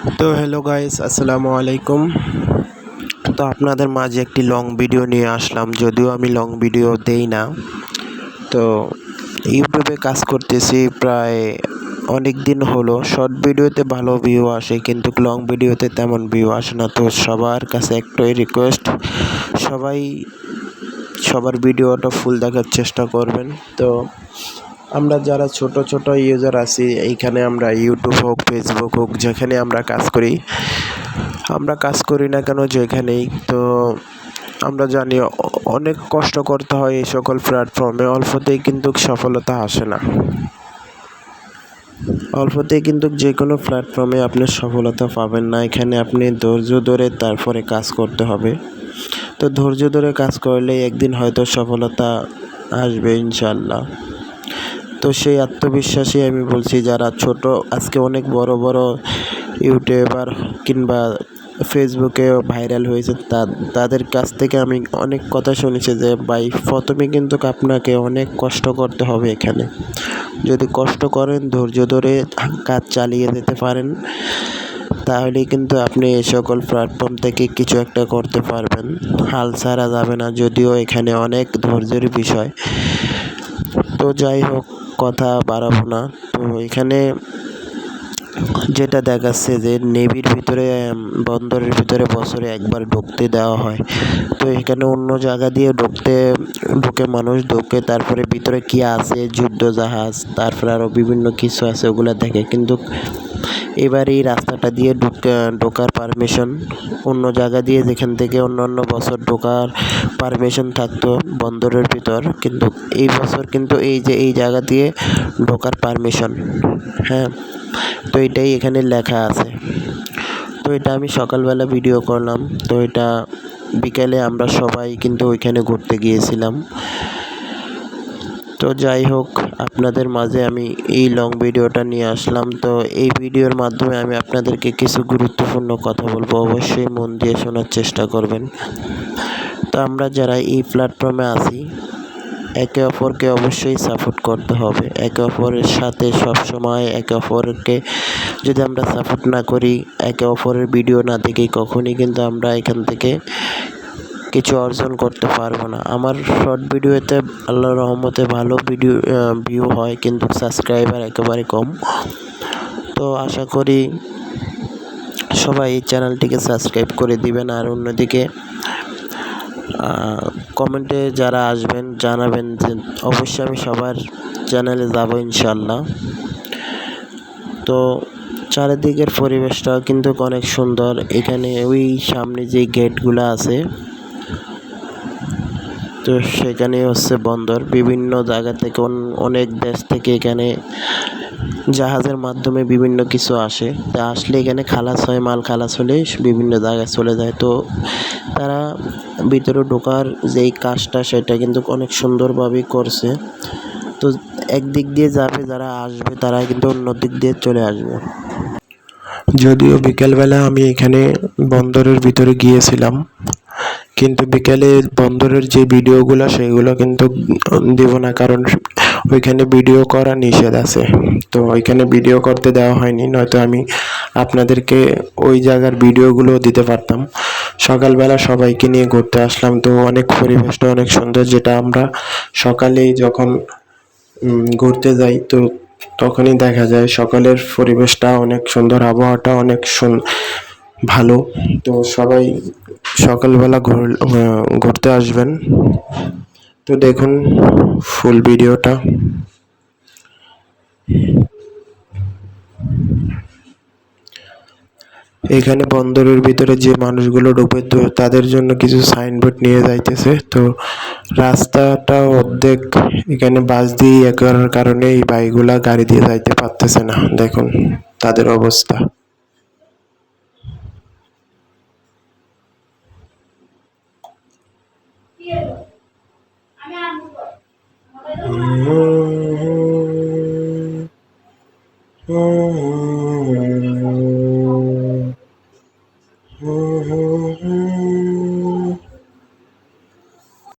তো hello guys আসসালামু আলাইকুম। তো আপনাদের মাঝে একটি লং ভিডিও নিয়ে আসলাম, যদিও আমি লং ভিডিও দেই না। তো ইউটিউবে কাজ করতেছি প্রায় অনেক দিন হলো। শর্ট ভিডিওতে ভালো ভিউ আসে, কিন্তু লং ভিডিওতে তেমন ভিউ আসে না। তো সবার কাছে একটাই রিকোয়েস্ট সবাই সবার ভিডিওটা ফুল দেখার চেষ্টা করবেন। তো আমরা যারা ছোট ছোট ইউজার আছি, এইখানে আমরা ইউটিউব হোক ফেসবুক হোক, যেখানে আমরা কাজ করি, আমরা কাজ করি না কেন যেখানেই তো আমরা জানি অনেক কষ্ট করতে হয় এই সকল প্ল্যাটফর্মে অল্পতেই কিন্তু সফলতা আসে না। অল্পতেই কিন্তু যে কোনো প্ল্যাটফর্মে আপনি সফলতা পাবেন না, এখানে আপনি ধৈর্য ধরে তারপরে কাজ করতে হবে। তো ধৈর্য ধরে কাজ করলে একদিন হয়তো সফলতা আসবে ইনশাল্লাহ তো সেই আত্মবিশ্বাসী আমি বলছি, যারা ছোট, আজকে অনেক বড় বড় ইউটিউবার কিংবা ফেসবুকে ভাইরাল হয়েছে, তা- তাদের কাছ থেকে আমি অনেক কথা শুনেছি যে, ভাই, প্রথমে কিন্তু আপনাকে অনেক কষ্ট করতে হবে এখানে। যদি কষ্ট করেন, ধৈর্য ধরে কাজ চালিয়ে যেতে পারেন তাহলে কিন্তু আপনি এই সকল প্ল্যাটফর্ম থেকে কিছু একটা করতে পারবেন। হাল ছাড়া যাবে না, যদিও এখানে অনেক ধৈর্যের বিষয়। তো যাই হোক কথা বাড়াবো না। তো এখানে যেটা দেখাচ্ছে যে নেভির ভিতরে বন্দরের ভিতরে বছরে একবার ঢুকতে দেওয়া হয়। তো এখানে অন্য জায়গা দিয়ে ঢুকতে, ঢুকে মানুষ ঢুকে, তারপরে ভিতরে কি আছে, যুদ্ধ জাহাজ, তারপরে আরও বিভিন্ন কিছু আছে, ওগুলো দেখে। কিন্তু এবার এই রাস্তাটা দিয়ে ঢুকে, ঢোকার পারমিশন অন্য জায়গা দিয়ে যেখান থেকে অন্য অন্য বছর ঢোকার পারমিশন থাকতো বন্দরের ভিতর। কিন্তু এই বছর কিন্তু এই যে, এই জায়গা দিয়ে ঢোকার পারমিশন হ্যাঁ তো এটাই এখানে লেখা আছে। তো এটা আমি সকালবেলা ভিডিও করলাম। তো এটা বিকেলে আমরা সবাই কিন্তু ওইখানে ঘুরতে গিয়েছিলাম। তো যাই হোক আপনাদের মাঝে আমি এই লং ভিডিওটা নিয়ে আসলাম। তো এই ভিডিওর মাধ্যমে আমি আপনাদেরকে কিছু গুরুত্বপূর্ণ কথা বলব। অবশ্যই মন দিয়ে শোনার চেষ্টা করবেন। তো আমরা যারা এই প্ল্যাটফর্মে আছি, একে অপরকে অবশ্যই সাপোর্ট করতে হবে। একে অপরের সাথে সব সময় একে অপরকে যদি আমরা সাপোর্ট না করি, একে অপরের ভিডিও না দেখি, কখনই কিন্তু আমরা এখান থেকে কিছু অর্জন করতে পারব না। আমার শর্ট ভিডিওতে আল্লাহর রহমতে ভালো ভিডিও ভিউ হয়, কিন্তু সাবস্ক্রাইবার একেবারে কম। তো আশা করি সবাই এই চ্যানেলটিকে সাবস্ক্রাইব করে দিবেন আর অন্যদিকে কমেন্টে যারা আসবেন, জানাবেন যে অবশ্যই আমি সবার চ্যানেলে যাব ইনশাল্লাহ তো চারিদিকের পরিবেশটাও কিন্তু অনেক সুন্দর। এখানে ওই সামনে যে গেটগুলো আছে তো সেখানে হচ্ছে বন্দর। বিভিন্ন জায়গা থেকে অনেক দেশ থেকে এখানে জাহাজের মাধ্যমে বিভিন্ন কিছু আসে। তা আসলে এখানে খালাস হয়, মাল খালাস হলে বিভিন্ন জায়গায় চলে যায়। তো তারা ভিতরে ঢোকার যেই কাজটা সেটা কিন্তু অনেক সুন্দরভাবেই করছে। তো একদিক দিয়ে যাবে, যারা আসবে তারা কিন্তু অন্য দিক দিয়ে চলে আসবে। যদিও বিকেলবেলা আমি এখানে বন্দরের ভিতরে গিয়েছিলাম। কিন্তু বিকেলে বন্দরের যে ভিডিওগুলো, সেগুলো কিন্তু দেব না, কারণ ওইখানে ভিডিও করা নিষেধ আছে। তো ওইখানে ভিডিও করতে দেওয়া হয়নি, নয়তো আমি আপনাদেরকে ওই জায়গার ভিডিওগুলো দিতে পারতাম। সকালবেলা সবাইকে নিয়ে ঘুরতে আসলাম, তো অনেক পরিবেশটা অনেক সুন্দর, যেটা আমরা সকালেই যখন ঘুরতে যাই, তো তখনই দেখা যায় সকালের পরিবেশটা অনেক সুন্দর, আবহাওয়াটা অনেক ভালো। তো সবাই সকালবেলা ঘুরতে আসবেন। তো দেখুন ফুল ভিডিওটা এখানে বন্দরের ভিতরে যে মানুষগুলো ঢুকবে, তো তাদের জন্য কিছু সাইনবোর্ড নিয়ে যাইতেছে। তো রাস্তাটা অর্ধেক এখানে বাস দিয়ে করার কারণে এই বাইকগুলা গাড়ি দিয়ে যাইতে পারতেছে না। দেখুন তাদের অবস্থা। Oh. oh, oh.